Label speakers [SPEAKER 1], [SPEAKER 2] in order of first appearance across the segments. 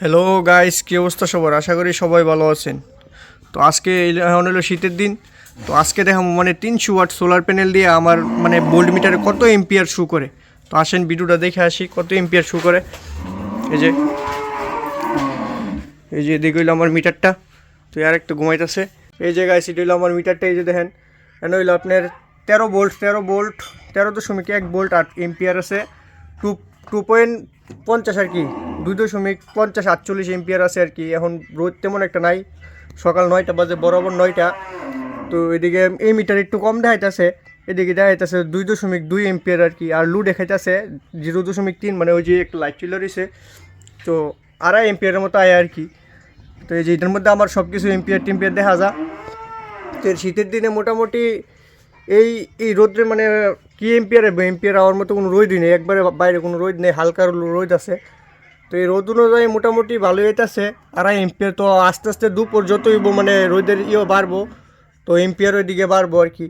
[SPEAKER 1] Hello guys কি অবস্থা সবার? আশা করি সবাই ভালো আছেন। তো আজকে এখন হলো শীতের দিন। তো আজকে দেখাম মানে তিনশো ওয়াট সোলার প্যানেল দিয়ে আমার মানে বোল্ড মিটারে কত এম্পিয়ার শু করে। তো আসেন ভিডিওটা দেখে আসি, কত এম্পিয়ার শু করে। এই যে এই যে এদিকে হইল আমার মিটারটা তো আর একটু ঘুমাইতেছে। এই যে গাইস এটা হইল আমার মিটারটা এই যে দেখেন। এখানে হইল আপনার তেরো বোল্ট তেরো বোল্ট তেরো দশমিক এক বোল্ট আট এম্পিয়ার আছে। টু টু পয়েন্ট পঞ্চাশ আর কি। দুই দশমিক পঞ্চাশ আটচল্লিশ এম্পিয়ার আছে আর কি। এখন রোদ তেমন একটা নাই। সকাল নয়টা বাজে, বরাবর নয়টা। তো এদিকে এই মিটার একটু কম দেখাইতেছে। এদিকে দেখাইতেছে দুই দশমিক দুই এম্পিয়ার আর কি। আর লু দেখাইতেছে জিরো দশমিক তিন মানে ওই যে একটু লাইট চলে রয়েছে তো আড়াই এম্পিয়ারের মতো আয় আর কি। তো এই যে এটার মধ্যে আমার সব কিছু এম্পিয়ার টেম্পিয়ার দেখা যা। তো শীতের দিনে মোটামুটি এই এই রোদ্রে মানে কি এম্পিয়ার এম্পিয়ার হওয়ার মতো কোনো রোদ নেই। একবারে বাইরে কোনো রোদ নেই। হালকা রোদ আছে। তো এই রোদ অনুযায়ী মোটামুটি ভালোই হইতেছে। আড়াই এম্পিয়ার তো আস্তে আস্তে দুপুর যতই মানে রোদের ইয়েও বাড়বো, তো এম্পিয়ার ওই দিকে বাড়বো আর কি।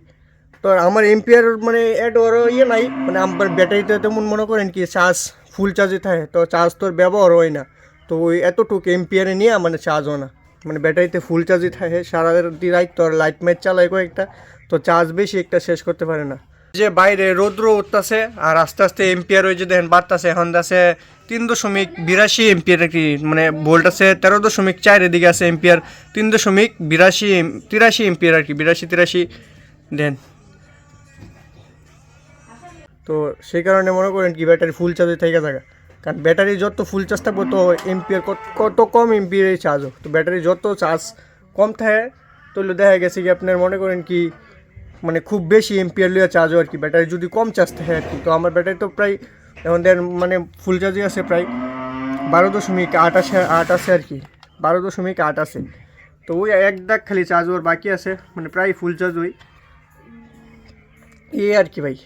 [SPEAKER 1] তো আমার এম্পিয়ার মানে এড ওর ইয়ে নাই মানে আমার ব্যাটারিতে তেমন মনে করেন কি চার্জ ফুল চার্জে থাকে, তো চার্জ তোর ব্যবহার হয় না। তো ওই এতটুকু এম্পিয়ারে নিয়ে মানে চার্জ হয় না। মানে ব্যাটারিতে ফুল চার্জই থাকে সারা রাত তোর লাইট ম্যাচ চালায় কয়েকটা, তো চার্জ বেশি একটা শেষ করতে পারে না। যে বাইরে রৌদ্র উঠতেছে, আর আস্তে আস্তে এম্পিয়ার ওই যে দেখেন বাড়তেছে, এখন আছে তিন দশমিক বিরাশি এম্পিয়ার কি মানে ভোল্ট আছে তেরো দশমিক চার, এদিকে আছে এম্পিয়ার তিন দশমিক বিরাশি, তিরাশি এম্পিয়ার আর কি, বিরাশি, তিরাশি, দেন। তো সেই কারণে মনে করেন কি, ব্যাটারি ফুল চার্জে থেকে থাকা। কারণ ব্যাটারি যত ফুল চার্জ থাকবে, তো এম্পিয়ার কত কম এম্পিয়ার চার্জ হোক। তো ব্যাটারি যত চার্জ কম থাকে তাহলে দেখা গেছে কি, আপনার মনে করেন কি মানে খুব বেশি এম্পিয়ার লিয়ে চার্জ হয় আর কি। ব্যাটারি যদি কম চার্জ থাকে আর কি, তো আমার ব্যাটারি তো প্রায় দেন মানে ফুল চার্জই আছে প্রায় বারো দশমিক আট আছে আট আছে আর কি। বারো দশমিক আট আছে। তো ওই এক দাগ খালি চার্জ ওর বাকি আছে মানে প্রায় ফুল চার্জ ওই। এই আর কি ভাই।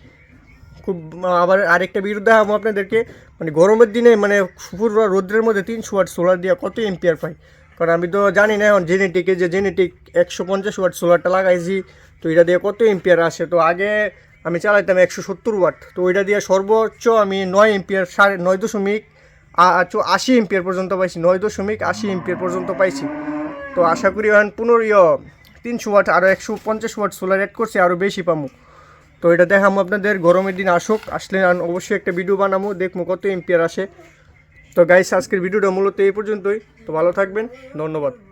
[SPEAKER 1] খুব, আবার আরেকটা বিরুদ্ধে দেখাবো আপনাদেরকে। মানে গরমের দিনে মানে পুরো রোদ্রের মধ্যে তিনশো ওয়াট সোলার দিয়ে কত এম্পিয়ার পাই কারণ আমি তো জানি না এখন জেনেটিকে যে জেনেটিক একশো পঞ্চাশ ওয়াট সোলারটা লাগাইছি, তো এটা দিয়ে কত এম্পিয়ার আসে। তো আগে আমি চালাইতাম একশো সত্তর ওয়াট। তো ওইটা দিয়ে সর্বোচ্চ আমি নয় এম্পিয়ার, সাড়ে নয় দশমিক আশি এম্পিয়ার পর্যন্ত পাইছি, নয় দশমিক আশি এম্পিয়ার পর্যন্ত পাইছি। তো আশা করি এখন পনেরো ইয় তিনশো ওয়াট, আরও একশো পঞ্চাশ ওয়াট সোলার অ্যাড করছি, আরও বেশি পামু। তো এটা দেখাবো আপনাদের, গরমের দিন আসুক, আসলে অবশ্যই একটা ভিডিও বানাবো দেখব কত এম্পিয়ার আসে। তো গাইস আজকের ভিডিওটা মূলত এই পর্যন্তই। তো ভালো থাকবেন, ধন্যবাদ।